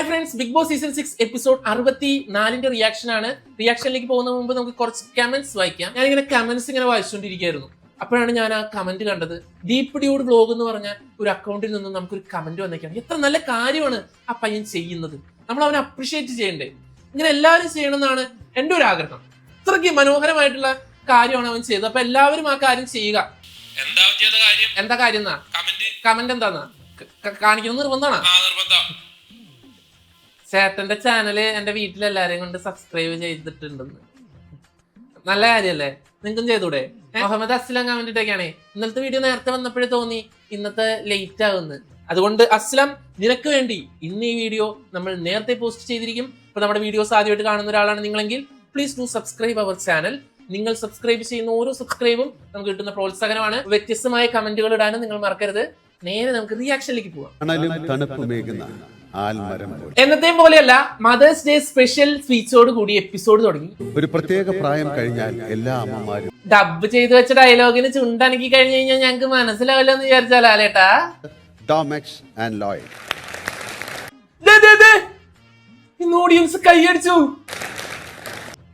Hi friends big boss season six episode അറുപത്തി നാലിന്റെ reaction ആണ് റിയാക്ഷനിലേക്ക് പോകുന്ന മുമ്പ് നമുക്ക് കുറച്ച് കമന്റ്സ് വായിക്കാം. ഞാൻ ഞാനിങ്ങനെ കമന്റ്സ് ഇങ്ങനെ വായിച്ചുകൊണ്ടിരിക്കുകയായിരുന്നു അപ്പോഴാണ് ഞാൻ ആ കമന്റ് കണ്ടത്. ഡ്യൂഡ് ബ്ലോഗ് എന്ന് പറഞ്ഞ ഒരു അക്കൗണ്ടിൽ നിന്നും നമുക്കൊരു കമന്റ് വന്നേക്കാണ്. എത്ര നല്ല കാര്യമാണ് ആ പയ്യൻ ചെയ്യുന്നത്. നമ്മൾ അവനെ അപ്രിഷിയേറ്റ് ചെയ്യണ്ടേ? ഇങ്ങനെ എല്ലാവരും ചെയ്യണമെന്നാണ് എന്റെ ഒരു ആഗ്രഹം. അത്രയ്ക്ക് മനോഹരമായിട്ടുള്ള കാര്യമാണ് അവൻ ചെയ്തത്. അപ്പൊ എല്ലാവരും ആ കാര്യം ചെയ്യുക. എന്താ കാര്യം? എന്താ കാര്യം കമന്റ് എന്താന്നാ? കാണിക്കണം നിർബന്ധമാണോ? ചേട്ടന്റെ ചാനൽ എന്റെ വീട്ടിലെല്ലാരെയും കൊണ്ട് സബ്സ്ക്രൈബ് ചെയ്തിട്ടുണ്ടെന്ന്. നല്ല കാര്യല്ലേ? നിങ്ങൾക്കും ചെയ്തൂടെ? മുഹമ്മദ് അസ്ലാം കമന്റിട്ടൊക്കെയാണ് ഇന്നത്തെ ഇന്നലത്തെ വീഡിയോ നേരത്തെ വന്നപ്പോഴേ തോന്നി ഇന്നത്തെ ലേറ്റ് ആകുന്നു അതുകൊണ്ട് അസ്ലം നിനക്ക് വേണ്ടി ഇന്ന് ഈ വീഡിയോ നമ്മൾ നേരത്തെ പോസ്റ്റ് ചെയ്തിരിക്കും. ഇപ്പൊ നമ്മുടെ വീഡിയോസ് ആദ്യമായിട്ട് കാണുന്ന ഒരാളാണ് നിങ്ങളെങ്കിൽ please do subscribe our channel നിങ്ങൾ സബ്സ്ക്രൈബ് ചെയ്യുന്ന ഓരോ സബ്സ്ക്രൈബും നമുക്ക് കിട്ടുന്ന പ്രോത്സാഹനമാണ്. വ്യത്യസ്തമായ കമന്റുകൾ ഇടാനും നിങ്ങൾ മറക്കരുത്. നേരെ നമുക്ക് റിയാക്ഷനിലേക്ക് പോവാം. ആൽമരം എന്നത്തെയും പോലെയല്ല മദേഴ്സ് ഡേ സ്പെഷ്യൽ സ്പീച്ചോട് കൂടി എപ്പിസോഡ് തുടങ്ങി. ഒരു പ്രത്യേക പ്രായം കഴിഞ്ഞാൽ എല്ലാ അമ്മമാരും ഡബ് ചെയ്തു വെച്ച ഡയലോഗിന് ചുണ്ടനക്കി കഴിഞ്ഞു കഴിഞ്ഞാൽ ഞങ്ങൾക്ക് മനസ്സിലാവില്ല എന്ന് വിചാരിച്ചാലോ അലേട്ടാ ഡോമെക്സ് ആൻഡ് ലോയൽ ദേ, ദേ, ദേ. ഇന്ന് ഓഡിയൻസ് കൈയടിച്ചു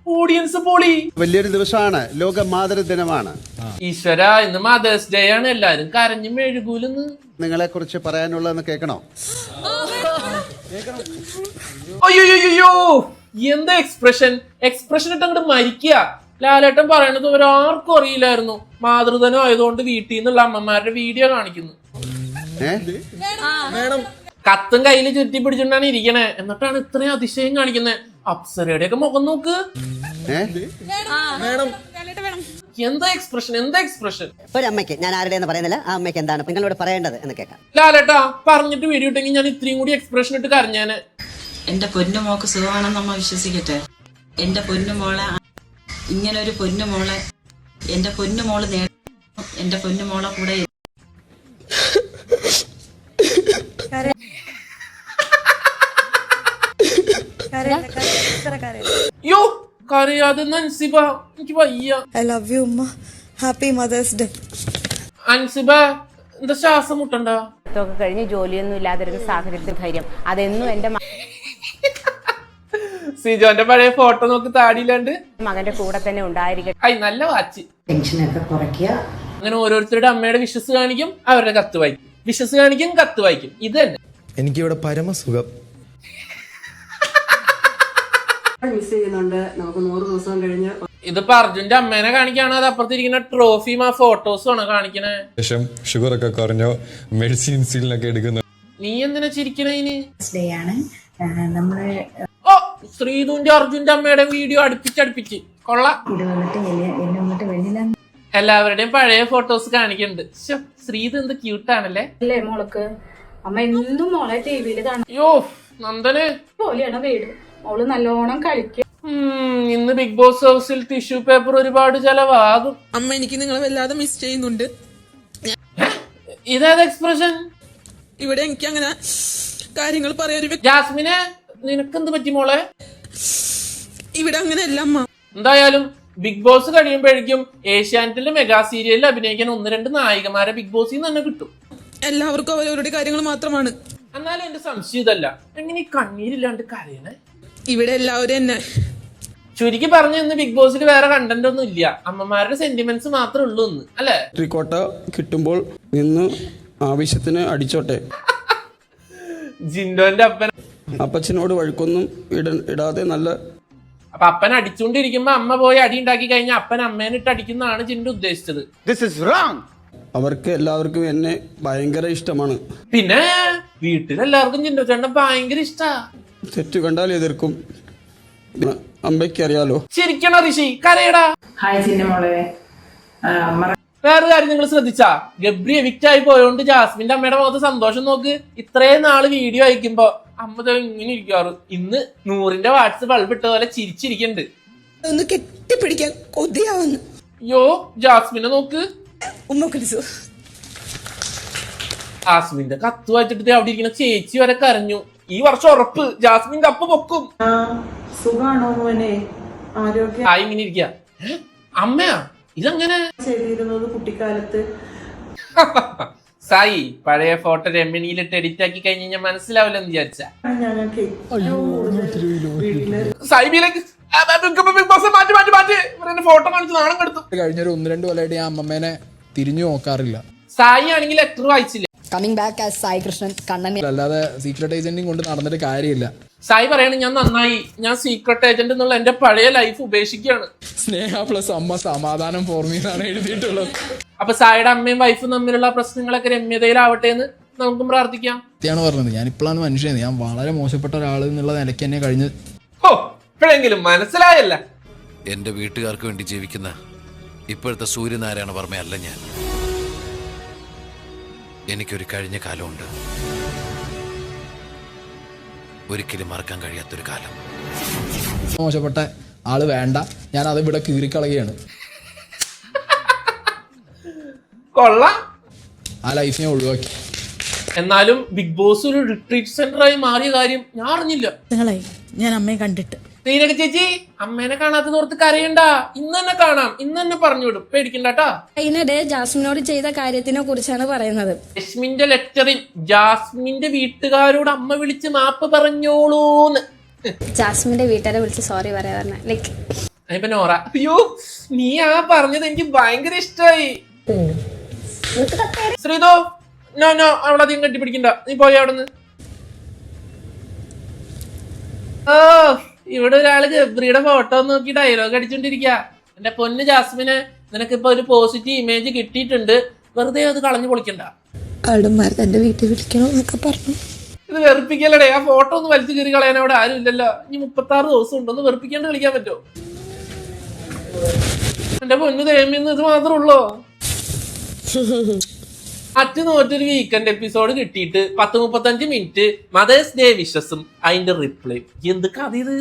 ഓഡിയൻസ് പോളി. വലിയൊരു ദിവസമാണ്. ലോക മാതൃ ദിനമാണ്. ഈശ്വര ഇന്ന് മദേഴ്സ് ഡേ ആണ്. എല്ലാരും കരഞ്ഞു മെഴുകൂലെന്ന് നിങ്ങളെ കുറിച്ച് പറയാനുള്ളതെന്ന് കേൾക്കണോ? അയ്യോ എന്താ എക്സ്പ്രഷൻ എക്സ്പ്രഷൻ ഇട്ട് അങ്ങോട്ട് മരിക്കുക ലാലേട്ടൻ പറയണത് ഒരാർക്കും അറിയില്ലായിരുന്നു. മാതൃതനം ആയതുകൊണ്ട് വീട്ടിൽ നിന്നുള്ള അമ്മമാരുടെ വീഡിയോ കാണിക്കുന്നു. കത്തും കയ്യിൽ ചുറ്റി പിടിച്ചിട്ടാണ് ഇരിക്കണേ. എന്നിട്ടാണ് ഇത്രയും അതിശയം കാണിക്കുന്നത് അപ്സരയുടെ ഒക്കെ മുഖം നോക്ക്. എന്താ എക്സ്പ്രഷൻ എന്താ എക്സ്പ്രഷൻ ഒരമ്മയ്ക്ക് ഞാൻ ആരുടെ എന്ന് പറയുന്നില്ല. ആ അമ്മയ്ക്ക് എന്താണ് നിങ്ങളോട് പറയേണ്ടത് എന്ന് കേൾക്കാം. ലാലേട്ടാ പറഞ്ഞിട്ട് വീഡിയോ ഇട്ടെങ്കിൽ ഞാൻ ഇത്രയും കൂടി എക്സ്പ്രഷൻ ഇട്ട് കരഞ്ഞാന്. എന്റെ പൊന്നു മോക്ക് സുഖമാണെന്ന് അമ്മ വിശ്വസിക്കട്ടെ. എന്റെ പൊന്നു മോളെ ഇങ്ങനെ ഒരു പൊന്നു മോളെ എന്റെ പൊന്നുമോൾ നേ എന്റെ പൊന്നു മോളെ കൂടെ യോ കരയാതെ അൻസിബ എനിക്ക് വയ്യ. ഐ ലവ് യു ഉമ്മ. ഹാപ്പി മദേഴ്സ് ഡേ അൻസിബ എന്താ ശ്വാസം മുട്ടണ്ട? ഒക്കെ കഴിഞ്ഞ് ജോലിയൊന്നും ഇല്ലാതിരുന്ന സാഹചര്യത്തിൽ ധൈര്യം. അതെന്നും എന്റെ മ- സിജോന്റെ പഴയ ഫോട്ടോ നോക്കി താടിയില്ലാണ്ട്. മകന്റെ കൂടെ തന്നെ ഉണ്ടായിരിക്കട്ടെ ഐ നല്ല വാച്ച്. ടെൻഷനൊക്കെ കുറയ്ക്കുക. അങ്ങനെ ഓരോരുത്തരുടെ അമ്മയുടെ വിശ്വസ് കാണിക്കും അവരുടെ കത്ത് വായിക്കും. വിശ്വസ് കാണിക്കും കത്ത് വായിക്കും. ഇത് തന്നെ എനിക്കിവിടെ പരമസുഖം. മിസ് ചെയ്യുന്നുണ്ട്. നമുക്ക് നൂറ് ദിവസം കഴിഞ്ഞ് ഇതിപ്പോ അർജുന്റെ അമ്മേനെ കാണിക്കാണോ? അത് അപ്പുറത്തിരിക്കുന്ന ട്രോഫിയും ആ ഫോട്ടോസും ആണ് കാണിക്കണേ? ശേഷം ഷുഗർ ഒക്കെ കുറഞ്ഞോ മെഡിസിൻ ഇൻസുലിനൊക്കെ എടുക്കുന്നു. നീ എന്തിനാ ചിരിക്കണേ ഇനി? ഡേ ആണ്. നമ്മൾ ഓ ശ്രീധുന്റെ അർജുന്റെ അമ്മയുടെ വീഡിയോ അടുപ്പിച്ചടുപ്പിച്ച്. കൊള്ള. ഇത് വന്നിട്ട് എന്നെ വന്നിട്ട് വെണ്ണില എല്ലാവരുടെയും പഴയ ഫോട്ടോസ് കാണിക്കുന്നുണ്ട്. ശ്ശോ, ശ്രീധു എന്ത് ക്യൂട്ടാണല്ലേ അല്ലേ മോൾക്ക്? അമ്മ എന്തും മോളെ ടി വിയിൽ കാണുന്ന യോ നന്ദന്. പോലെയാണ് വീട്? മോൾ നല്ലോണം കളിക്കും. ഉം, ഇന്ന് ബിഗ് ബോസ് ഹൗസിൽ ടിഷ്യൂ പേപ്പർ ഒരുപാട് ചെലവാകും. അമ്മ എനിക്ക് നിങ്ങളെ വല്ലാതെ മിസ് ചെയ്യുന്നുണ്ട്. ഇതേത് എക്സ്പ്രഷൻ ഇവിടെ എനിക്ക് അങ്ങനെ കാര്യങ്ങൾ പറയാൻ ഒരു വ്യക്തി ജാസ്മിനെ നിനക്കെന്ത് പറ്റി മോളെ? ഇവിടെ അങ്ങനെയല്ല അമ്മ. എന്തായാലും ബിഗ് ബോസ് കഴിയുമ്പോഴേക്കും ഏഷ്യാനെറ്റിലെ മെഗാ സീരിയലിൽ അഭിനയിക്കാൻ ഒന്ന് രണ്ട് നായികമാരെ ബിഗ് ബോസിൽ നിന്ന് തന്നെ കിട്ടും. എല്ലാവർക്കും അവരവരുടെ കാര്യങ്ങൾ മാത്രമാണ്. എന്നാലും എന്റെ സംശയം ഇതല്ല. എങ്ങനെ ഈ കണ്ണീരില്ലാണ്ട് കരയണേ? ഇവിടെ എല്ലാവരും എന്നെ ചുരുക്കി പറഞ്ഞു ഇന്ന് ബിഗ് ബോസിൽ വേറെ കണ്ടന്റ് ഒന്നും ഇല്ല. അമ്മമാരുടെ സെന്റിമെന്റ്സ് മാത്രമേ ഉള്ളൂ എന്ന് അല്ലേ? ട്രിക്കോട്ട കിട്ടുമ്പോൾ നിന്ന് ആവശ്യത്തിന് അടിച്ചോട്ടെ. ജിൻഡോന്റെ അപ്പൻ അപ്പച്ചനോട് വഴുക്കൊന്നും ഇട ഇടാതെ നല്ല അപ്പൊ അപ്പൻ അടിച്ചുകൊണ്ടിരിക്കുമ്പോ അമ്മ പോയി അടി ഉണ്ടാക്കി കഴിഞ്ഞാൽ അപ്പൻ അമ്മേനെ ഇട്ട് അടിക്കുന്നതാണ് ജിൻഡു ഉദ്ദേശിച്ചത്. അവർക്ക് എല്ലാവർക്കും എന്നെ ഭയങ്കര ഇഷ്ടമാണ്. പിന്നെ വീട്ടിലെല്ലാവർക്കും ജിൻഡു ചേട്ടൻ ഭയങ്കര ഇഷ്ടാ. തെറ്റ് കണ്ടാൽ എതിർക്കും. അമ്മയ്ക്ക് അറിയാലോ. ശരിക്കണോ ഋഷി? കരയടാ. ഹായ് ചിന്നമോളെ വേറെ കാര്യം നിങ്ങൾ ശ്രദ്ധിച്ചാ? ഗബ്രി എവിക്റ്റ് ആയി പോയോണ്ട് ജാസ്മിന്റെ അമ്മയുടെ മുഖത്ത് സന്തോഷം നോക്ക്. ഇത്രയും നാൾ വീഡിയോ അയക്കുമ്പോ അമ്മ ഇങ്ങനെ ഇരിക്കാറ്. ഇന്ന് നൂറിന്റെ വാട്സ് ബൾബ് ഇട്ട പോലെ ചിരിച്ചിരിക്കണ്ട്. ഒന്ന് കെട്ടിപ്പിടിക്കാൻ കൊതിയാവുന്നു. യോ ജാസ്മിനെ നോക്ക്. ജാസ്മിന്റെ കത്ത് വായിച്ചിട്ട് അവിടെ ഇരിക്കുന്ന ചേച്ചി വരെ കരഞ്ഞു. ഈ വർഷം ഉറപ്പ്. ജാസ്മിൻ കപ്പ് പൊക്കും. സുഖാണോ മോനെ? ആരോഗ്യം ആയി ഇങ്ങനെ ഇരിക്ക. അമ്മയാ? ഇതെങ്ങനെ? ചെയ്തിരുന്നത് കുട്ടിക്കാലത്ത്. സായി പഴയ ഫോട്ടോ രമ്യണിയിലിട്ട് എഡിറ്റ് ആക്കി കഴിഞ്ഞ് കഴിഞ്ഞാൽ മനസ്സിലാവില്ലെന്ന് വിചാരിച്ച. സായി be like, "ആ, ആ, ബിഗ് ബോസ്, ബിഗ് ബോസ്, മാറ്റ് മാറ്റ് മാറ്റ്. ഇവരെന്നെ ഫോട്ടോ കാണിച്ച് നാണം കെടുത്തു. കഴിഞ്ഞൊരു ഒന്ന് രണ്ട് കൊല്ലമായിട്ട് ഞാൻ അമ്മമ്മേനെ തിരിഞ്ഞു നോക്കാറില്ല. സായി ആണെങ്കിൽ ലെറ്റർ വായിച്ചില്ല? Coming back as Sai Krishnan Kannan. അല്ലാതെ സീക്രട്ട് ഏജന്റും കൊണ്ട് നടന്നിട്ട് കാര്യമില്ല. സായി പറയണ ഞാൻ നന്നായി ഞാൻ സീക്രട്ട് ഏജന്റ് എന്നുള്ള എന്റെ പഴയ ലൈഫ് ഉപേക്ഷിക്കുകയാണ്. സ്നേഹ പ്ലസ് അമ്മ സമാധാനം ഫോർമീന്നാണ് എഴുതിയിട്ടുള്ളത്. അപ്പൊ സായിയുടെ അമ്മയും വൈഫും തമ്മിലുള്ള പ്രശ്നങ്ങളൊക്കെ രമ്യതയിലാവട്ടെ എന്ന് നമുക്കും പ്രാർത്ഥിക്കാം. സത്യാണ് പറഞ്ഞത്. ഞാൻ ഇപ്പോഴാണ് മനുഷ്യൻ ഞാൻ വളരെ മോശപ്പെട്ട ഒരാൾ എന്നുള്ള നിലയ്ക്ക് തന്നെ കഴിഞ്ഞ് ഓ ഇപ്പോഴെങ്കിലും മനസ്സിലായല്ല. എന്റെ വീട്ടുകാർക്ക് വേണ്ടി ജീവിക്കുന്ന ഇപ്പോഴത്തെ സൂര്യനാരായണ വർമ്മയല്ല ഞാൻ. എനിക്കൊരു കഴിഞ്ഞ കാലമുണ്ട്. ഒരിക്കലും മറക്കാൻ കഴിയാത്തൊരു കാലം. മോശപ്പെട്ട ആൾ വേണ്ട. ഞാൻ അത് ഇവിടെ കീറിക്കളയുകയാണ്. കൊള്ളാം. ആ ലൈഫിനെ ഒഴിവാക്കി. എന്നാലും ബിഗ് ബോസ് ഒരു റിട്രീറ്റ് സെന്റർ ആയി മാറിയ കാര്യം ഞാൻ അറിഞ്ഞില്ല. നിങ്ങളായി ഞാൻ അമ്മയെ കണ്ടിട്ട്. നീനക ചേച്ചി അമ്മേനെ കാണാത്ത ഓർത്ത് കരയണ്ട. ഇന്ന് തന്നെ കാണാം. ഇന്ന് തന്നെ പറഞ്ഞു വിടും. പേടിക്കണ്ടാട്ടാ അതിനിടെ ജാസ്മിനോട് ചെയ്ത കാര്യത്തിനെ കുറിച്ചാണ് പറയുന്നത്. ജസ്മിന്റെ ലെറ്ററിൽ ജാസ്മിന്റെ വീട്ടുകാരോട് അമ്മ വിളിച്ച് മാപ്പ് പറഞ്ഞോളൂന്ന്. ജാസ്മിന്റെ വീട്ടുകാരെ വിളിച്ച് സോറി പറയാ പറഞ്ഞ. ലൈക്ക് ഇപ്പൊ നോറ അയ്യോ നീ ആ പറഞ്ഞത് എനിക്ക് ഭയങ്കര ഇഷ്ടായി. ശ്രീതോ നോ നോ അവളധികം കെട്ടിപ്പിടിക്കണ്ട. നീ പോയി അവിടെ ഓ ഇവിടെ ഒരാൾ ഗബ്രിയുടെ ഫോട്ടോ നോക്കി ഡയലോഗ് അടിച്ചോണ്ടിരിക്ക. എന്റെ പൊന്ന് ജാസ്മിനെ നിനക്ക് ഇപ്പൊ ഒരു പോസിറ്റീവ് ഇമേജ് കിട്ടിയിട്ടുണ്ട്. വെറുതെ അത് കളഞ്ഞു പൊളിക്കണ്ട. കടുമാർ തന്റെ വീട്ടിൽ വിളിക്കണം പറഞ്ഞു. ഇത് വെറുപ്പിക്കലടേ ആ ഫോട്ടോ ഒന്ന് വലിച്ചു കയറി കളയാൻ അവിടെ ആരും ഇല്ലല്ലോ. ഇനി മുപ്പത്തി ആറ് ദിവസം ഉണ്ടോ? ഒന്ന് വെറുപ്പിക്കാണ്ട് കളിക്കാൻ പറ്റുമോ? എന്റെ പൊന്ന് തേമിന്ന് ഇത് മാത്രമേ ഉള്ളോ? മറ്റു നോറ്റൊരു വീക്കെൻഡ് എപ്പിസോഡ് കിട്ടിയിട്ട് പത്ത് മുപ്പത്തഞ്ച് മിനിറ്റ് മദേഴ്സ് ഡേ വിഷസും അതിന്റെ റിപ്ലൈ എന്ത് കഥ ഇത്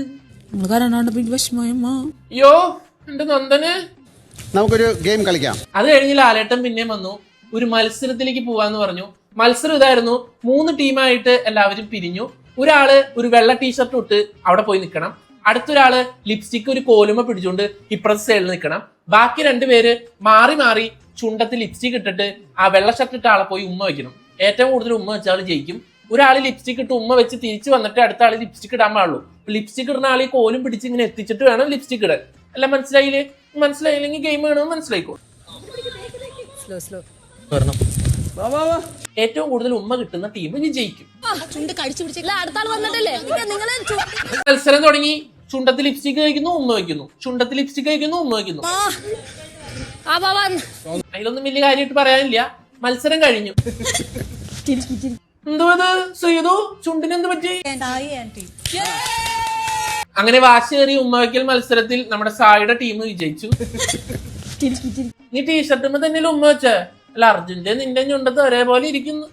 യോ എന്റെ നന്ദന്. നമുക്കൊരു ഗെയിം കളിക്കാം. അത് കഴിഞ്ഞ് ലാലേട്ടൻ പിന്നെ വന്നു. ഒരു മത്സരത്തിലേക്ക് പോവാന്ന് പറഞ്ഞു. മത്സരം ഇതായിരുന്നു. മൂന്ന് ടീമായിട്ട് എല്ലാവരും പിരിഞ്ഞു. ഒരാൾ ഒരു വെള്ള ടീഷർട്ട് ഇട്ട് അവിടെ പോയി നിൽക്കണം അടുത്തൊരാൾ ലിപ്സ്റ്റിക് ഒരു കോലുമ പിടിച്ചുകൊണ്ട് ഇപ്പുറത്തെ സൈഡിൽ നിൽക്കണം ബാക്കി രണ്ടുപേര് മാറി മാറി ചുണ്ടത്തിൽ ലിപ്സ്റ്റിക് ഇട്ടിട്ട് ആ വെള്ള ഷർട്ട് ഇട്ട ആളെ പോയി ഉമ്മ വെക്കണം. ഏറ്റവും കൂടുതൽ ഉമ്മ വെച്ച ആൾ ജയിക്കും. ഒരാൾ ലിപ്സ്റ്റിക് ഇട്ട് ഉമ്മ വെച്ച് തിരിച്ചു വന്നിട്ട് അടുത്ത ആൾ ലിപ്സ്റ്റിക് ഇടാൻ പാടുള്ളൂ. ലിപ്സ്റ്റിക് ഇടുന്ന ആൾ ഈ കോലും പിടിച്ച് ഇങ്ങനെ എത്തിച്ചിട്ട് വേണം ലിപ്സ്റ്റിക് ഇടാൻ. അല്ല മനസ്സിലായില്ലേ? മനസ്സിലായില്ലെങ്കിൽ ഗെയിം വേണമെന്ന് മനസ്സിലായിക്കോ? ഏറ്റവും കൂടുതൽ ഉമ്മ കിട്ടുന്ന ടീം വിജയിക്കും ചുണ്ട് കടിച്ചു പിടിച്ചില്ല അടുത്ത ആൾ വന്നിട്ടല്ലേ? നിങ്ങൾ മത്സരം തുടങ്ങി. ചുണ്ടത്തിൽ ലിപ്സ്റ്റിക് കഴിക്കുന്നു ഉമ്മ വയ്ക്കുന്നു. ചുണ്ടത്തിൽ ലിപ്സ്റ്റിക് കഴിക്കുന്നു ഉമ്മ വയ്ക്കുന്നു. അതിലൊന്നും വലിയ കാര്യമായിട്ട് പറയാനില്ല. മത്സരം കഴിഞ്ഞു. എന്തോ ഇത്? ചെയ്തു ചുണ്ടിന് എന്ത് പറ്റി? അങ്ങനെ വാശിയേറി ഉമ്മവയ്ക്കൽ മത്സരത്തിൽ നമ്മുടെ സായിയുടെ ടീം വിജയിച്ചു. നീ ടീഷർട്ടുമ്പോ തന്നെ ഉമ്മ വെച്ചേ? അല്ല അർജുന്റെ നിന്റെ ചുണ്ടത്ത് ഒരേപോലെ ഇരിക്കുന്നു.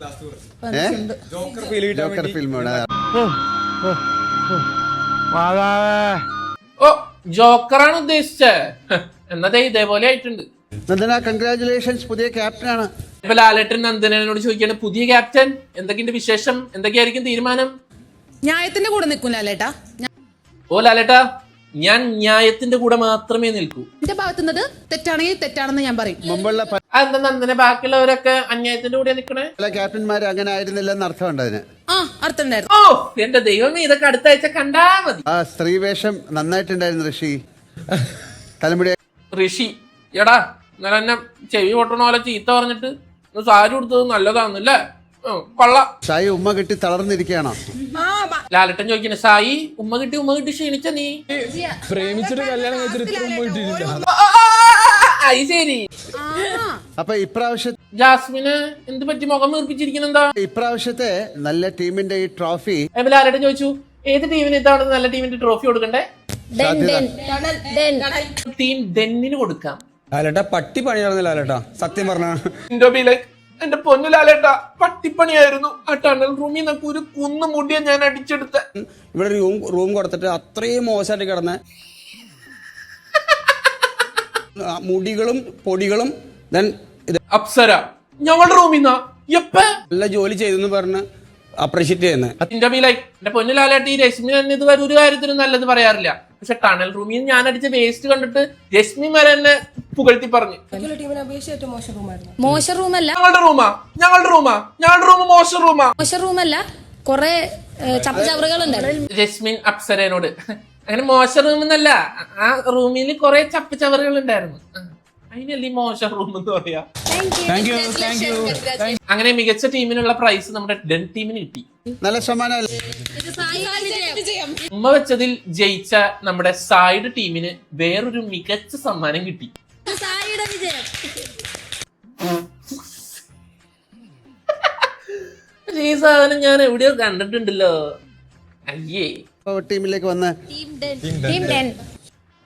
ഓ ജോക്കറാണ് ഉദ്ദേശിച്ചേ. എന്നതേ ഇതേപോലെ ആയിട്ടുണ്ട്. നന്ദന കൺഗ്രാചുലേഷൻസ് പുതിയ ക്യാപ്റ്റനാണ് ഇപ്പൊ ലാലേട്ടൻ നന്ദനോട് ചോദിക്കുകയാണ് പുതിയ ക്യാപ്റ്റൻ എന്തൊക്കെയുണ്ട് വിശേഷം? എന്തൊക്കെയായിരിക്കും തീരുമാനം? ന്യായത്തിന്റെ കൂടെ നിൽക്കും ലാലേട്ടാ. ഓ ലാലേട്ടാ ഞാൻ ന്യായത്തിന്റെ കൂടെ മാത്രമേ നിൽക്കൂ. എന്റെ ഭാഗത്തുനിന്നത് തെറ്റാണെങ്കിൽ തെറ്റാണെന്ന് ഞാൻ പറയും. മുമ്പുള്ള പ- ആ, നന്ദന ബാക്കിയുള്ളവരൊക്കെ അന്യായത്തിന്റെ കൂടെ നിൽക്കണേ? പല ക്യാപ്റ്റന്മാർ അങ്ങനെ ആയിരുന്നില്ലെന്ന് അർത്ഥമുണ്ട് അതിന്? ആ അർത്ഥമുണ്ടായിരുന്നു ഓ എന്റെ ദൈവമേ ഇതൊക്കെ അടുത്താഴ്ച കണ്ടാ മതി. ആ സ്ത്രീവേഷം നന്നായിട്ടുണ്ടായിരുന്നു ഋഷി. തലമുടി ഋഷി എടാ ഇന്നലെ എന്നെ ചെവി പൊട്ടണ പോലെ ചീത്ത പറഞ്ഞിട്ട് സാരി കൊടുത്തത് നല്ലതാന്നല്ലേ ഉം, കൊള്ളാം. സായി ഉമ്മ കിട്ടി തളർന്നിരിക്കുകയാണോ. ലാലട്ടൻ ചോദിക്കണ സായി ഉമ്മ കിട്ടി ഉമ്മ കിട്ടി ക്ഷീണിച്ച നീ? പ്രേമിച്ചിട്ട് കല്യാണം കഴിച്ചിട്ട് അത് ശരി. അപ്പൊ ഇപ്രാവശ്യം ജാസ്മിന് എന്ത് പറ്റി? മുഖം വീർപ്പിച്ചിരിക്കുന്നെന്താ ഇപ്രാവശ്യത്തെ നല്ല ടീമിന്റെ ഈ ട്രോഫി ലാലട്ടൻ ലാലേട്ടൻ ചോദിച്ചു ഏത് ടീമിന് ഇതാണ് നല്ല ടീമിന്റെ ട്രോഫി കൊടുക്കണ്ടേ? ടീം ഡെന്നിന് കൊടുക്കാം. ലാലേട്ടാ പട്ടി പണി നടന്നില്ല ലാലേട്ടാ. സത്യം പറഞ്ഞ. എന്റെ പൊന്നു ലാലേട്ട പട്ടിപ്പണിയായിരുന്നു. ആ ടണൽ റൂമിൽ നിന്നൊക്കെ ഒരു കുന്നു മുടിയ ഞാൻ അടിച്ചെടുത്ത. ഇവിടെ റൂം റൂം കൊടുത്തിട്ട് അത്രയും മോശമായിട്ട് കിടന്ന. മുടികളും പൊടികളും ദെൻ ഇത് അപ്സര ഞങ്ങളുടെ റൂമിൽ നിന്നാ എപ്പ? നല്ല ജോലി ചെയ്തെന്ന് പറഞ്ഞ് അപ്രീഷിയേറ്റ് ചെയ്യുന്നത് എന്റെ പൊന്നു ലാലേട്ട ഈ രശ്മി തന്നെ ഇതുവരെ ഒരു കാര്യത്തിനും നല്ലത് പറയാറില്ല. പക്ഷെ ടണൽ റൂമിൽ നിന്ന് ഞാൻ അടിച്ച വേസ്റ്റ് കണ്ടിട്ട് രശ്മി വരെ എന്നെ പുകഴ്ത്തി പറഞ്ഞു. മോശം റൂമല്ല ഞങ്ങളുടെ റൂമാ ഞങ്ങളുടെ റൂമാ ഞങ്ങളുടെ റൂം മോശം റൂമാ. മോശം റൂമല്ല കൊറേ ചപ്പുചവറുകളുണ്ട്. രശ്മി രശ്മിൻ അപ്സരനോട്. അങ്ങനെ മോശം റൂം എന്നല്ല ആ റൂമിൽ കുറെ ചപ്പുചവറുകൾ ഉണ്ടായിരുന്നു അതിനല്ലേ മോശം റൂം എന്ന് പറയാ. അങ്ങനെ മികച്ച ടീമിനുള്ള പ്രൈസ് നമ്മുടെ ഡെൻ ടീമിന് കിട്ടി. നല്ല സമ്മാനം ഉമ്മ വെച്ചതിൽ ജയിച്ച നമ്മുടെ സായുടെ ടീമിന് വേറൊരു മികച്ച സമ്മാനം കിട്ടി. പക്ഷേ ഈ സാധനം ഞാൻ എവിടെയോ കണ്ടിട്ടുണ്ടല്ലോ. അയ്യേ. പവർ ടീമിലേക്ക് വന്ന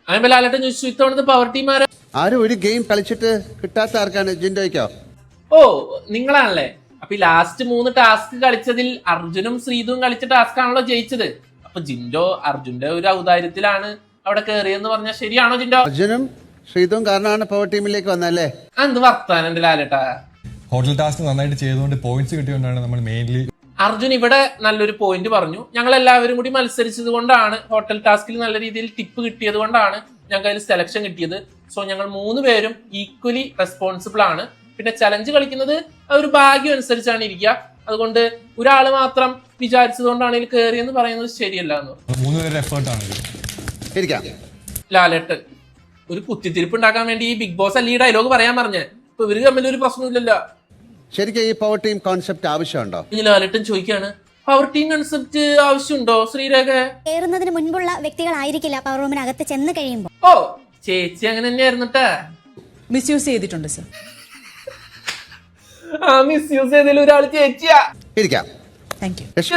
അങ്ങനെ ലാലട്ടൻ ചോദിച്ചു. ഇത്തവണത്തെ പവർ ടീം ആരാ? ആരും ഒരു ഗെയിം കളിച്ചിട്ട് കിട്ടാത്ത ആർക്കാണ്? ജിൻഡോയ്ക്കോ ഓ നിങ്ങളാണല്ലേ. അപ്പൊ ഈ ലാസ്റ്റ് മൂന്ന് ടാസ്ക് കളിച്ചതിൽ അർജുനും ശ്രീതും കളിച്ച ടാസ്ക് ആണല്ലോ ജയിച്ചത്. അപ്പൊ ജിൻഡോ അർജുന്റെ ഒരു ഔദാര്യത്തിലാണ് അവിടെ കയറിയെന്ന് പറഞ്ഞാൽ ശരിയാണോ ജിൻഡോ? അർജുനും ശ്രീതും കാരണമാണ് പവർ ടീമിലേക്ക് വന്നല്ലേ എന്ത് വർത്താനം എന്റെ ലാലേട്ടാ? ഹോട്ടൽ ടാസ്ക് നന്നായിട്ട് ചെയ്തുകൊണ്ട് പോയിന്റ്സ് കിട്ടിയോണ്ടാണ് നമ്മൾ മെയിൻലി അർജുൻ ഇവിടെ നല്ലൊരു പോയിന്റ് പറഞ്ഞു. ഞങ്ങൾ എല്ലാവരും കൂടി മത്സരിച്ചത് കൊണ്ടാണ് ഹോട്ടൽ ടാസ്കിൽ നല്ല രീതിയിൽ ടിപ്പ് കിട്ടിയത് കൊണ്ടാണ് ഞങ്ങൾക്ക് അതിൽ സെലക്ഷൻ കിട്ടിയത്. സോ ഞങ്ങൾ മൂന്ന് പേരും ഈക്വലി റെസ്പോൺസിബിൾ ആണ്. പിന്നെ ചലഞ്ച് കളിക്കുന്നത് ഒരു ഭാഗ്യം അനുസരിച്ചാണ് ഇരിക്കുക. അതുകൊണ്ട് ഒരാൾ മാത്രം വിചാരിച്ചത് കൊണ്ടാണ് ഇതിൽ കയറിയെന്ന് പറയുന്നത് ശരിയല്ല എന്ന് പറഞ്ഞു. ലാലേട്ടൻ ഒരു കുത്തിത്തിരിപ്പ് ഉണ്ടാക്കാൻ വേണ്ടി ഈ ബിഗ് ബോസ് അല്ല ഈ ഡയലോഗ് പറയാൻ പറഞ്ഞേ? ഇപ്പൊ ഇവർ തമ്മിൽ ഒരു പ്രശ്നമില്ലല്ലോ. ശരിക്കും ഈ പവർ ടീം കോൺസെപ്റ്റ് ആവശ്യമുണ്ടോ? ഇനി ലാലേട്ടൻ ചോദിക്കാണ് പവർ ടീം കൺസെപ്റ്റ് ആവശ്യമുണ്ടോ ശ്രീരേഖ? കയറുന്നതിന് മുൻപുള്ള വ്യക്തികളായിരിക്കില്ല പവർ റൂമിനകത്ത് ചെന്ന് കഴിയുമ്പോൾ. ഓ ചേച്ചി അങ്ങനെ തന്നെയായിരുന്നു ട്ടാ. മിസ്യൂസ് ചെയ്തിട്ടുണ്ട് സർ ആ മിസ് യൂസ് ചെയ്തതിൽ ഒരാൾ ചേച്ചിയാ? ഇരിക്കാം.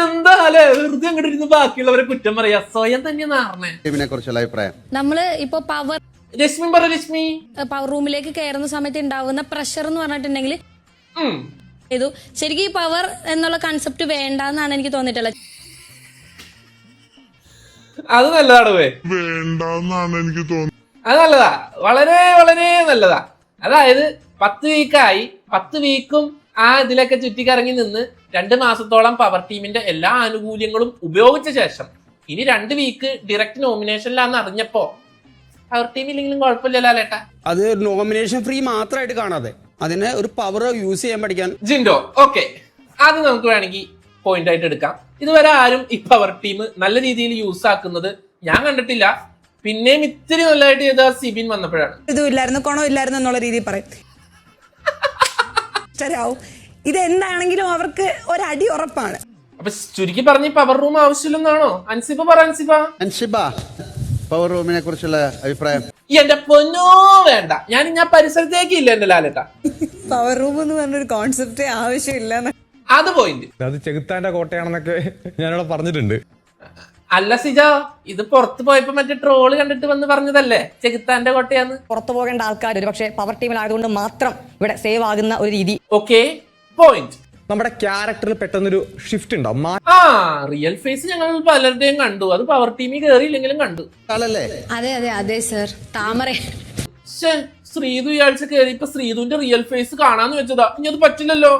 എന്താ അല്ലേ വെറുതെ അങ്ങോട്ട് ഇരുന്ന് ബാക്കിയുള്ളവരെ കുറ്റം പറയാ. സ്വയം തന്നെ നാറണേ. ടീമിനെ കുറിച്ചുള്ള അഭിപ്രായം. നമ്മൾ ഇപ്പൊ പവർ രശ്മി പറ രശ്മി. പവർ റൂമിലേക്ക് കയറുന്ന സമയത്ത് ഉണ്ടാവുന്ന പ്രഷർ എന്ന് പറഞ്ഞിട്ടുണ്ടെങ്കിൽ. ചെയ്തു. ശരിക്കും ഈ പവർ എന്നുള്ള കൺസെപ്റ്റ് വേണ്ടെന്നാണ് എനിക്ക് തോന്നിയിട്ടുള്ളത്. അത് നല്ലതാണ് വേണ്ടെന്നാണ് എനിക്ക് തോന്നുന്നത് അത് നല്ലതാ. വളരെ വളരെ നല്ലതാ. അതായത് പത്ത് വീക്കായി പത്ത് വീക്കും ആ ഇതിലൊക്കെ ചുറ്റിക്കറങ്ങി നിന്ന് രണ്ട് മാസത്തോളം പവർ ടീമിന്റെ എല്ലാ ആനുകൂല്യങ്ങളും ഉപയോഗിച്ച ശേഷം ഇനി രണ്ട് വീക്ക് ഡയറക്റ്റ് നോമിനേഷനിലാന്ന് അറിഞ്ഞപ്പോ പവർ ടീമില്ലെങ്കിലും കുഴപ്പമില്ലല്ലോ ലേട്ടാ അത് നോമിനേഷൻ ഫ്രീ മാത്രമായിട്ട് കാണാതെ അതിന് ഒരു പവർ യൂസ് ചെയ്യാൻ പഠിക്കാൻ ജിൻഡോ ഓക്കെ അത് നമുക്ക് വേണമെങ്കിൽ പോയിന്റ് ആയിട്ട് എടുക്കാം. ഇതുവരെ ആരും ഈ പവർ ടീം നല്ല രീതിയിൽ യൂസ് ആക്കുന്നത് ഞാൻ കണ്ടിട്ടില്ല. പിന്നെയും ഇത്തിരി നല്ലതായിട്ട് ചെയ്ത സിബിൻ വന്നപ്പോഴാണ്. ഇതും ഇല്ലായിരുന്നു കൊണോ ഇല്ലായിരുന്നു എന്നുള്ള രീതിയിൽ പറയും. ശരിയാവും ഇത് എന്താണെങ്കിലും അവർക്ക് ഒരടി ഉറപ്പാണ്. അപ്പൊ ചുരുക്കി പറഞ്ഞ് പവർ റൂം ആവശ്യമില്ലെന്നാണോ? അൻസിബ പറ അൻസിബ. അൻഷിബ പവർ റൂമിനെ കുറിച്ചുള്ള അഭിപ്രായം. ഈ എന്റെ പൊന്നോ വേണ്ട. ഞാൻ ഞാൻ പരിസരത്തേക്ക് ഇല്ല എന്റെ ലാലേട്ട. പവർ റൂം എന്ന് പറഞ്ഞൊരു കോൺസെപ്റ്റ് ആവശ്യമില്ല അത് പോയിന്റ് അത് ചെകുത്താന്റെ കോട്ടയാണെന്നൊക്കെ ഞാനിവിടെ പറഞ്ഞിട്ടുണ്ട്. അല്ല സിജോ ഇത് പുറത്തു പോയപ്പോ മറ്റേ ട്രോൾ കണ്ടിട്ട് വന്ന് പറഞ്ഞതല്ലേ? ചെകുത്താന്റെ കോട്ടയാന്ന്. പുറത്തു പോകേണ്ട ആൾക്കാർ ഒരു പക്ഷേ പവർ ടീമിലായതുകൊണ്ട് മാത്രം ഇവിടെ സേവ് ആകുന്ന ഒരു രീതി. ഓക്കെ പോയിന്റ് നമ്മുടെ ക്യാരക്ടറിൽ പെട്ടെന്നൊരു ഷിഫ്റ്റ് ഉണ്ടാവും. ആ റിയൽ ഫേസ് ഞങ്ങൾ പലരുടെയും കണ്ടു. അത് പവർ ടീമിൽ കേറിയില്ലെങ്കിലും കണ്ടു. ആളല്ലേ? അതെ അതെ അതെ സർ താമര. ശ്ശേ, ശ്രീതു ഈ ആഴ്ച കയറി ഇപ്പൊ ശ്രീതുവിന്റെ റിയൽ ഫേസ് കാണാന്ന് വെച്ചതാ. ഇനി അത് പറ്റില്ലല്ലോ.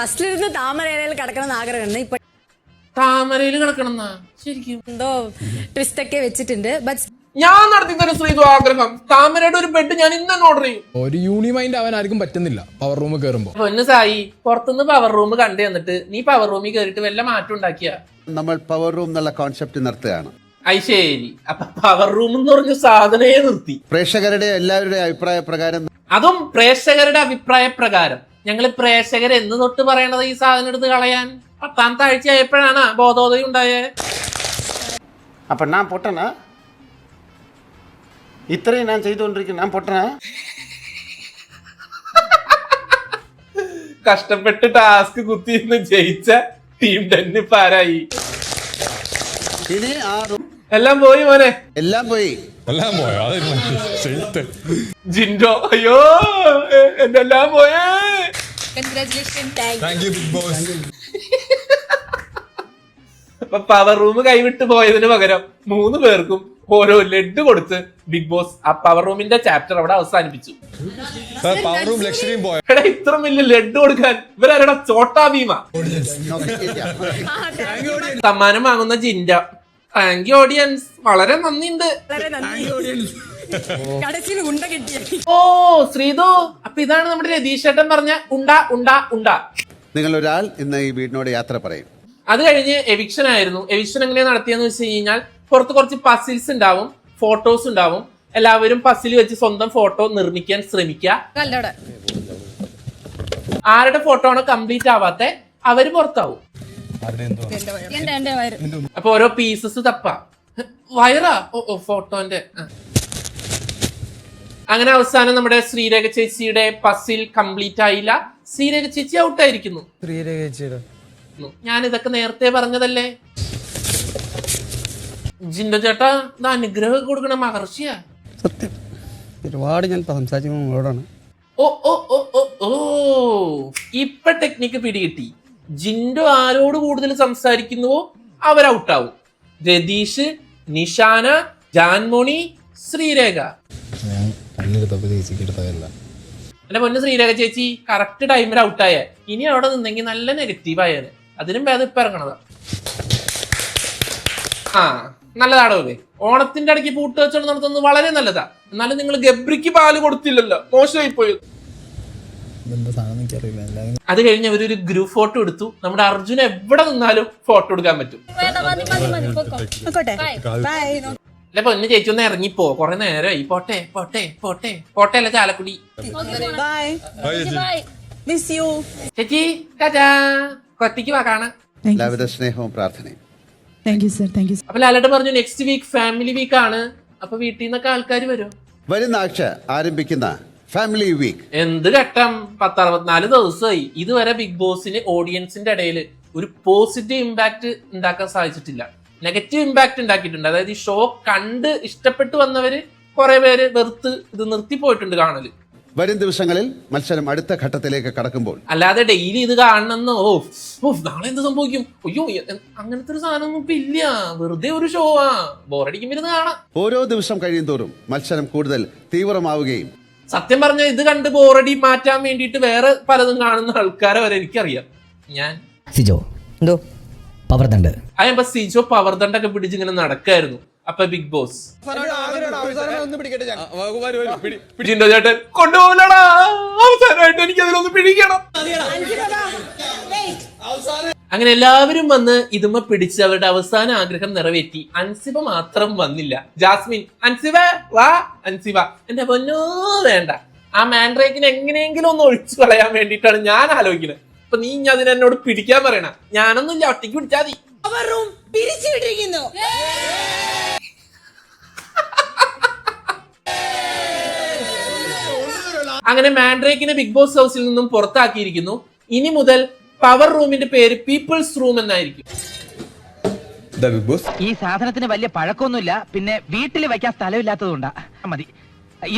ഫസ്റ്റിലിരുന്ന് താമര കിടക്കണം ആഗ്രഹം ആഗ്രഹമുണ്ട്. ഇപ്പൊ താമരയിൽ കിടക്കണം ശരിക്കും. എന്തോ ട്വിസ്റ്റ് ഒക്കെ വെച്ചിട്ടുണ്ട്. ബട്ട് ഞാൻ നടത്തി തരും ശ്രീതു ആഗ്രഹം. താമരയുടെ ഒരു ബെഡ് ഞാൻ ഇന്ന് തന്നെ ഓർഡർ ചെയ്യും. ഒരു യൂണിമൈൻഡ് അവൻ ആർക്കും പറ്റുന്നില്ല. പവർ റൂം കയറുമ്പോ പൊന്നു സായി പുറത്തുനിന്ന് പവർ റൂം കണ്ടു തന്നിട്ട് നീ പവർ റൂമിൽ കയറിയിട്ട് വല്ല മാറ്റം ഉണ്ടാക്കിയ? നമ്മൾ പവർ റൂം എന്നുള്ള കോൺസെപ്റ്റ് നിർത്തുകയാണ്. അത് ശരി. അപ്പൊ പവർ റൂം എന്ന് പറഞ്ഞ സാധനയെ നിർത്തി. പ്രേക്ഷകരുടെ എല്ലാവരുടെ അഭിപ്രായ പ്രകാരം അതും പ്രേക്ഷകരുടെ അഭിപ്രായ പ്രകാരം. ഞങ്ങൾ പ്രേക്ഷകരെന്ന് തൊട്ട് പറയണത് ഈ സാധനം എടുത്ത് കളയാൻ. പത്താമത്തെ താഴ്ച ആയപ്പോഴാണ് ബോധോദയം ഉണ്ടായേ. അപ്പൊ ഞാൻ പൊട്ടന? ഇത്രയും ഞാൻ ചെയ്തുകൊണ്ടിരിക്കുന്നു. ഞാൻ പൊട്ടന? കഷ്ടപ്പെട്ട് ടാസ്ക് കുത്തിയിരുന്ന് ജയിച്ച ടീം തന്നെ പാരായി ഇനി ആ എല്ലാം പോയി മോനെ. എല്ലാം പോയി. എല്ലാം പോയോ? അതൊരു ജിൻഡോ അയ്യോ എ- പോയേ. പോയേ താങ്ക് യു ബിഗ് ബോസ് അപ്പൊ പവർ റൂം കൈവിട്ട് പോയതിന് പകരം മൂന്ന് പേർക്കും ഓരോ ലെഡ് കൊടുത്ത് ബിഗ് ബോസ് ആ പവർ റൂമിന്റെ ചാപ്റ്റർ അവിടെ അവസാനിപ്പിച്ചു. സാർ പവർ റൂം ലക്ഷറിയും പോയ എടാ ഇത്ര വലിയ ലഡ് കൊടുക്കാൻ ഇവരാരടാ? ചോട്ടാ ഭീമ. സമ്മാനം വാങ്ങുന്ന ജിൻഡ. താങ്ക് യു ഓഡിയൻസ് വളരെ നന്ദിയുണ്ട്. ഓ ശ്രീതു അപ്പൊ ഇതാണ് നമ്മുടെ രതീഷ് ഏട്ടൻ പറഞ്ഞ ഉണ്ട ഉണ്ട ഉണ്ട. നിങ്ങൾ ഒരാൾ ഇന്ന് ഈ വീടിനോട് യാത്ര പറയും. അത് കഴിഞ്ഞ് എവിക്ഷൻ ആയിരുന്നു. എവിക്ഷൻ എങ്ങനെ നടത്തിയെന്ന് വെച്ച് കഴിഞ്ഞാൽ പുറത്ത് കുറച്ച് പസിൽസ് ഉണ്ടാവും ഫോട്ടോസ് ഉണ്ടാവും. എല്ലാവരും പസിൽ വെച്ച് സ്വന്തം ഫോട്ടോ നിർമ്മിക്കാൻ ശ്രമിക്കുക. ആരുടെ ഫോട്ടോ ആണ് കംപ്ലീറ്റ് ആവാത്ത അവർ പുറത്താവും. അപ്പൊ ഓരോ പീസസ് തപ്പ. വയറാ? ഓ ഓ ഫോട്ടോന്റെ. അങ്ങനെ അവസാനം നമ്മുടെ ശ്രീരേഖ ചേച്ചിയുടെ പസിൽ കംപ്ലീറ്റ് ആയില്ല. ശ്രീരേഖ ചേച്ചി ഔട്ടായിരിക്കുന്നു ഞാൻ ഇതൊക്കെ നേരത്തെ പറഞ്ഞതല്ലേ? ജിൻഡോ ചേട്ടാ ഇത് അനുഗ്രഹം കൊടുക്കണ മഹർഷിയാ. സത്യം. ഒരുപാട് ഞാൻ സംസാരിച്ചു നിങ്ങളോടാണ്. ഓ ഓ ഓ ഓ ഓ. ഇപ്പൊ ടെക്നിക്ക് പിടികിട്ടി ജിൻഡോ ആരോട് കൂടുതൽ സംസാരിക്കുന്നുവോ അവർ ഔട്ടാവും രതീഷ് നിഷാന ജാൻമോണി ശ്രീരേഖ. ചേച്ചിക്ക് എടുത്തതല്ല എന്റെ പൊന്ന് ശ്രീരേഖ ചേച്ചി കറക്റ്റ് ടൈമിൽ ഔട്ടായ ഇനി അവിടെ നിന്നെങ്കിൽ നല്ല നെഗറ്റീവ് ആയത് അതിനും ഭേദം ഇപ്പൊ ഇറങ്ങണതാ. ആ നല്ലതാണോ ഇത്. ഓണത്തിന്റെ ഇടയ്ക്ക് പൂട്ട് വെച്ചോണ്ട് നടത്തുന്നത് വളരെ നല്ലതാ. എന്നാലും നിങ്ങൾ ഗബ്രിക്ക് പാൽ കൊടുത്തില്ലല്ലോ. മോശമായി പോയി. ഇതെന്താ സാധനം എനിക്കറിയില്ല എല്ലാവരും അത് കഴിഞ്ഞ് അവരൊരു ഗ്രൂപ്പ് ഫോട്ടോ എടുത്തു. നമ്മുടെ അർജുന എവിടെ നിന്നാലും ഫോട്ടോ എടുക്കാൻ പറ്റും. അല്ലെ പൊന്ന് ചേച്ചി ഒന്ന് ഇറങ്ങിപ്പോ. കൊറേ നേരമായി പോട്ടെ പോട്ടെ പോട്ടെ. പോട്ടെ അല്ല ചാലക്കുടി? ബൈ ചേച്ചി. ടാറ്റാ. കൊത്തിക്ക് വാ കാണാം എല്ലാവിധ സ്നേഹവും പ്രാർത്ഥനയും. അപ്പൊ ലാലേട്ടൻ പറഞ്ഞു നെക്സ്റ്റ് വീക്ക് ഫാമിലി വീക്ക് ആണ്. അപ്പൊ വീട്ടിൽ നിന്നൊക്കെ ആൾക്കാർ വരും. വരുന്ന ആഴ്ച ആരംഭിക്കുന്ന ഫാമിലി വീക്ക് എന്ത് ഘട്ടം? പത്തറുപത്തിനാല് ദിവസമായി ഇതുവരെ ബിഗ് ബോസിന് ഓഡിയൻസിന്റെ ഇടയിൽ ഒരു പോസിറ്റീവ് ഇമ്പാക്ട് ഉണ്ടാക്കാൻ സാധിച്ചിട്ടില്ല. നെഗറ്റീവ് ഇമ്പാക്ട് ഉണ്ടാക്കിയിട്ടുണ്ട്. അതായത് ഈ ഷോ കണ്ട് ഇഷ്ടപ്പെട്ടു വന്നവര് കുറെ പേര് വെറുത്ത് ഇത് നിർത്തിപ്പോയിട്ടുണ്ട് കാണൽ. വരും ദിവസങ്ങളിൽ മത്സരം അടുത്ത ഘട്ടത്തിലേക്ക് കടക്കുമ്പോൾ. അല്ലാതെ ഡെയിലി ഇത് കാണണമെന്ന്? ഓ ഓ നാളെ എന്ത് സംഭവിക്കും? അയ്യോ എ- അങ്ങനത്തെ ഒരു സാധനമൊന്നും ഇപ്പൊ ഇല്ല. വെറുതെ ഒരു ഷോ ആ. ബോറടിക്കുമ്പോൾ ഇരുന്ന് കാണാം. ഓരോ ദിവസം കഴിയുന്തോറും മത്സരം കൂടുതൽ തീവ്രമാവുകയും. സത്യം പറഞ്ഞാൽ ഇത് കണ്ട് ബോറടി മാറ്റാൻ വേണ്ടിയിട്ട് വേറെ പലതും കാണുന്ന ആൾക്കാരെ വരെ എനിക്കറിയാം. ഞാൻ സിജോ എന്തോ? പവർ തണ്ട് അയമ്പ സിജോ പവർദണ്ടൊക്കെ പിടിച്ച് ഇങ്ങനെ നടക്കായിരുന്നു. അപ്പൊ ബിഗ് ബോസ്. ജിൻഡോ ചേട്ടൻ കൊണ്ടുപോകലടാ. അവസാനമായിട്ട് എനിക്ക് അതിലൊന്ന് പിടിക്കണം. അങ്ങനെ എല്ലാവരും വന്ന് ഇതുമ്മ പിടിച്ച് അവരുടെ അവസാന ആഗ്രഹം നിറവേറ്റി. അൻസിബ മാത്രം വന്നില്ല. ജാസ്മിൻ അൻസിബ വാ അൻസിബ. എന്റെ പൊന്നോ വേണ്ട. ആ മാൻഡ്രേക്കിനെ എങ്ങനെയെങ്കിലും ഒന്ന് ഒഴിച്ചു കളയാൻ വേണ്ടിയിട്ടാണ് ഞാൻ ആലോചിക്കുന്നത്. അപ്പൊ നീ ഇനി അതിന് എന്നോട് പിടിക്കാൻ പറയണ? ഞാനൊന്നുമില്ല ഒറ്റയ്ക്ക് പിടിച്ചാ മതി. അങ്ങനെ മാൻഡ്രേക്കിനെ ബിഗ് ബോസ് ഹൗസിൽ നിന്നും പുറത്താക്കിയിരിക്കുന്നു. ഇനി മുതൽ പവർ റൂമിന്റെ പേര് പീപ്പിൾസ് റൂം എന്നായിരിക്കും. Bigg Boss. ഈ സാധനത്തിന് വലിയ പഴക്കമൊന്നുമില്ല പിന്നെ വീട്ടിൽ വെക്കാൻ സ്ഥലമില്ലാത്തതുകൊണ്ടാ. മതി.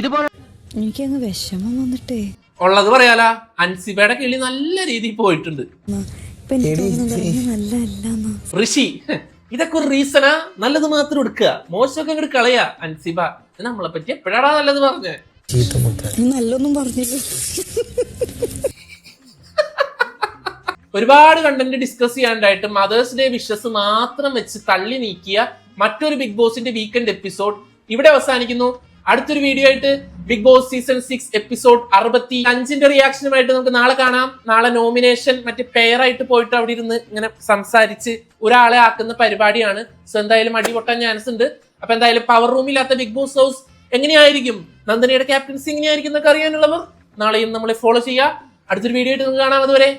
ഇതുപോലെ എനിക്കങ്ങ് വിഷമം വന്നിട്ടേ. ഉള്ളത് പറയാലാ. അൻസിബയുടെ കിളി നല്ല രീതിയിൽ പോയിട്ടുണ്ട്. ഋഷി ഇതൊക്കെ ഒരു റീസണാ? നല്ലത് മാത്രം എടുക്കുക. മോശമൊക്കെ അങ്ങോട്ട് കളയാ അൻസിബ. നമ്മളെ പറ്റി എപ്പോഴാടാ നല്ലത് പറഞ്ഞേ? നല്ലൊന്നും പറഞ്ഞില്ല ഒരുപാട് കണ്ടന്റ് ഡിസ്കസ് ചെയ്യാണ്ടായിട്ട് മദേഴ്സ് ഡേ വിഷസ് മാത്രം വെച്ച് തള്ളി നീക്കിയ മറ്റൊരു ബിഗ് ബോസിന്റെ വീക്കെൻഡ് എപ്പിസോഡ് ഇവിടെ അവസാനിക്കുന്നു. അടുത്തൊരു വീഡിയോ ആയിട്ട് Bigg Boss season six episode അറുപത്തി അഞ്ചിന്റെ റിയാക്ഷനുമായിട്ട് നമുക്ക് നാളെ കാണാം. നാളെ നോമിനേഷൻ മറ്റ് പെയർ ആയിട്ട് പോയിട്ട് അവിടെ ഇരുന്ന് ഇങ്ങനെ സംസാരിച്ച് ഒരാളെ ആക്കുന്ന പരിപാടിയാണ്. സോ എന്തായാലും അടി പൊട്ടാൻ ചാൻസ് ഉണ്ട്. അപ്പൊ എന്തായാലും പവർ റൂമില്ലാത്ത ബിഗ് ബോസ് ഹൗസ് എങ്ങനെയായിരിക്കും? നന്ദനയുടെ ക്യാപ്റ്റൻസി എങ്ങനെയായിരിക്കും എന്നൊക്കെ അറിയാനുള്ളവർ നാളെയും നമ്മളെ ഫോളോ ചെയ്യുക. അടുത്തൊരു വീഡിയോ ആയിട്ട് നമുക്ക് കാണാം അതുവരെ!